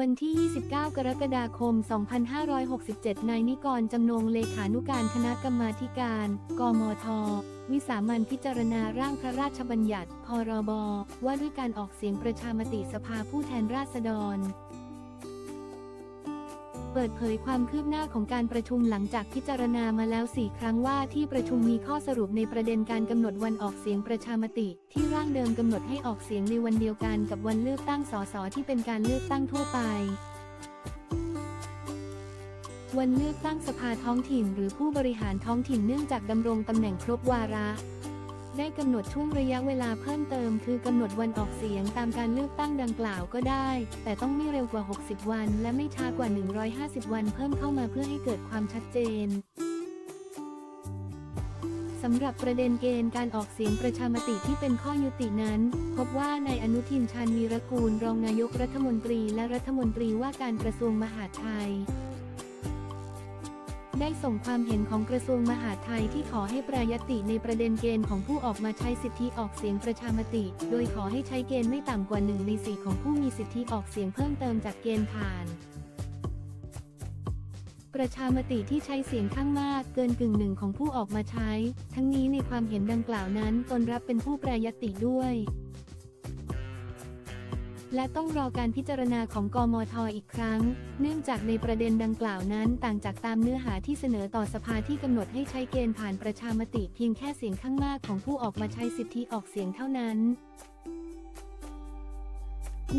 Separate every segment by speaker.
Speaker 1: วันที่ 29 กรกฎาคม 2567 นายนิกร จำนงเลขานุการคณะกรรมาธิการ กมท วิสามันพิจารณาร่างพระราชบัญญัติ พรบ ว่าด้วยการออกเสียงประชามติสภาผู้แทนราษฎร เปิดเผยความคืบหน้าของการประชุมหลังจากพิจารณามาแล้ว 4 ครั้งว่าที่ประชุมมีข้อสรุปในประเด็นการกำหนดวันออกเสียงประชามติ ที่ร่างเดิมกำหนดให้ออกเสียงในวันเดียวกันกับวันเลือกตั้งสสที่เป็นการเลือกตั้งทั่วไปวันเลือกตั้งสภาท้องถิ่นหรือผู้บริหารท้องถิ่นเนื่องจากดำรงตำแหน่งครบวาระ ได้กำหนดช่วงระยะเวลาเพิ่มเติม คือกำหนดวันออกเสียงตามการเลือกตั้งดังกล่าวก็ได้ แต่ต้องไม่เร็วกว่า 60 วัน และไม่ช้ากว่า 150 วันเพิ่มเข้ามาเพื่อให้เกิดความชัดเจนสำหรับประเด็นเกณฑ์การออกเสียงประชามติที่เป็นข้อยุตินั้น พบว่านายอนุทินชาญวีรกูลรองนายกรัฐมนตรีและรัฐมนตรีว่าการกระทรวงมหาดไทย ได้ส่งความเห็นของกระทรวงมหาดไทยที่ขอให้ปรยติในประเด็นเกณฑ์ของผู้ออกมาใช้สิทธิออกเสียงประชามติ โดยขอให้ใช้เกณฑ์ไม่ต่ำกว่าหนึ่งในสี่ของผู้มีสิทธิออกเสียงเพิ่มเติมจากเกณฑ์ผ่าน ประชามติที่ใช้เสียงข้างมากเกินกึ่งหนึ่งของผู้ออกมาใช้ ทั้งนี้ในความเห็นดังกล่าวนั้นตนรับเป็นผู้ปรยติด้วย และต้องรอการพิจารณาของกมทอีกครั้ง เนื่องจากในประเด็นดังกล่าวนั้นต่างจากตามเนื้อหาที่เสนอต่อสภาที่กำหนดให้ใช้เกณฑ์ผ่านประชามติเพียงแค่เสียงข้างมากของผู้ออกมาใช้สิทธิออกเสียงเท่านั้น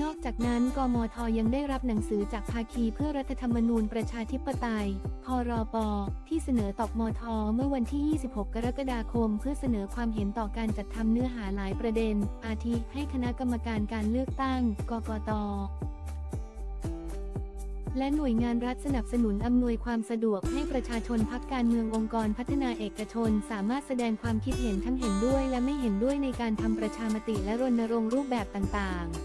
Speaker 1: นอกจากนั้นกมทยังได้รับหนังสือจากภาคีเพื่อรัฐธรรมนูญประชาธิปไตย พรป ที่เสนอต่อมท เมื่อวันที่ 26 กรกฎาคม เพื่อเสนอความเห็นต่อการจัดทำเนื้อหาหลายประเด็น อาทิให้คณะกรรมการการเลือกตั้ง กกตและหน่วยงานรัฐสนับสนุนอำนวยความสะดวกให้ประชาชนพักการเมืององค์กรพัฒนาเอกชน สามารถแสดงความคิดเห็นทั้งเห็นด้วยและไม่เห็นด้วยในการทำประชามติและรณรงค์รูปแบบต่างๆ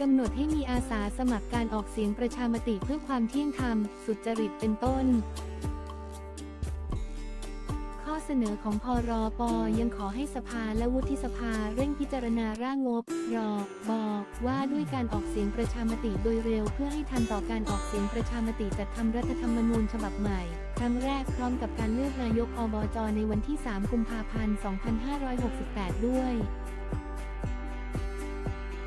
Speaker 1: กำหนดให้มีอาสาสมัครการออกเสียงประชามติเพื่อความเที่ยงธรรม สุจริตเป็นต้น ข้อเสนอของพรปยังขอให้สภาและวุฒิสภาเร่งพิจารณาร่างงบรบว่าด้วยการออกเสียงประชามติโดยเร็ว เพื่อให้ทันต่อการออกเสียงประชามติจัดทำรัฐธรรมนูญฉบับใหม่ ครั้งแรกพร้อมกับการเลือกนายกอบจในวันที่ 3 กุมภาพันธ์ 2568 ด้วย